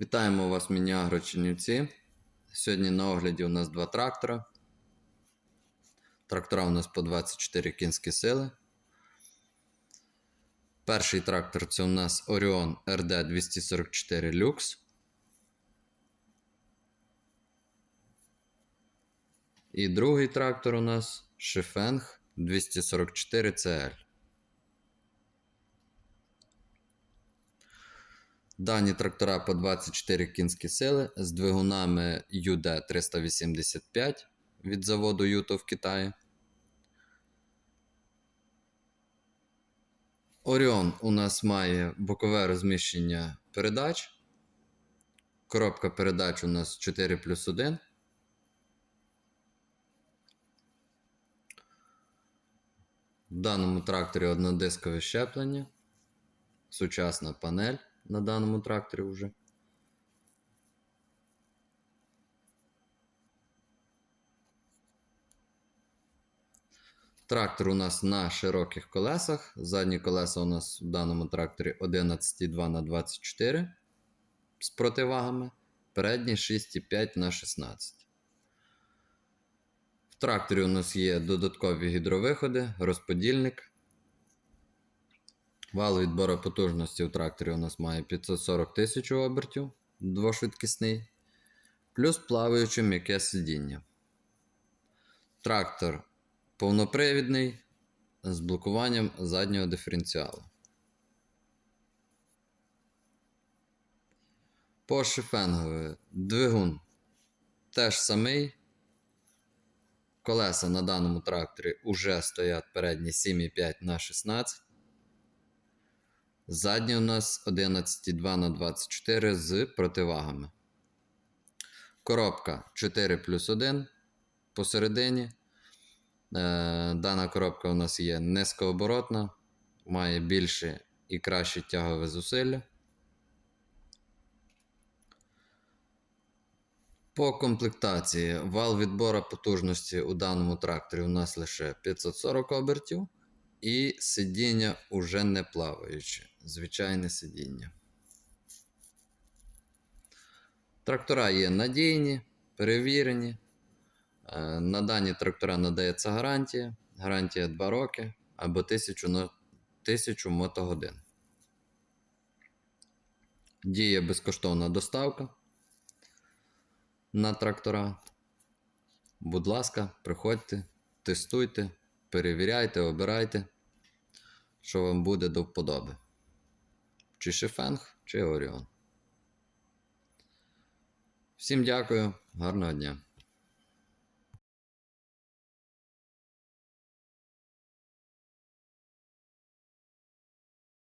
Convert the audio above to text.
Вітаємо вас, Мініагро Чернівці. Сьогодні на огляді у нас два трактора. Трактора у нас по 24 кінські сили. Перший трактор це у нас Orion RD 244 Lux. І другий трактор у нас Шифенг 244 CL. Дані трактора по 24 кінські сили з двигунами UD385 від заводу Юто в Китаї. Оріон у нас має бокове розміщення передач. Коробка передач у нас 4 плюс 1. В даному тракторі однодискове щеплення. Сучасна панель на даному тракторі вже. Трактор у нас на широких колесах. Задні колеса у нас в даному тракторі 11,2 на 24 з противагами. Передні 6,5 на 16. В тракторі у нас є додаткові гідровиходи, розподільник. Вал відбору потужності у тракторі у нас має 540 тисяч обертів, двошвидкісний, плюс плаваюче м'яке сидіння. Трактор повнопривідний з блокуванням заднього диференціалу. По шифенгові двигун теж самий. Колеса на даному тракторі вже стоять передні 7,5 на 16. Задні у нас 11,2 на 24 з противагами. Коробка 4 плюс 1 посередині. Е, Дана коробка у нас є низькооборотна, має більше і краще тягове зусилля. По комплектації вал відбору потужності у даному тракторі у нас лише 540 обертів. І сидіння уже не плаваюче. Звичайне сидіння. Трактора є надійні, перевірені. Е, На дані трактора надається гарантія. Гарантія 2 роки або 1000, 1000 мотогодин. Діє безкоштовна доставка на трактора. Будь ласка, приходьте, тестуйте, перевіряйте, обирайте, що вам буде до вподоби. Чи Шифенг, чи Оріон. Всім дякую, гарного дня.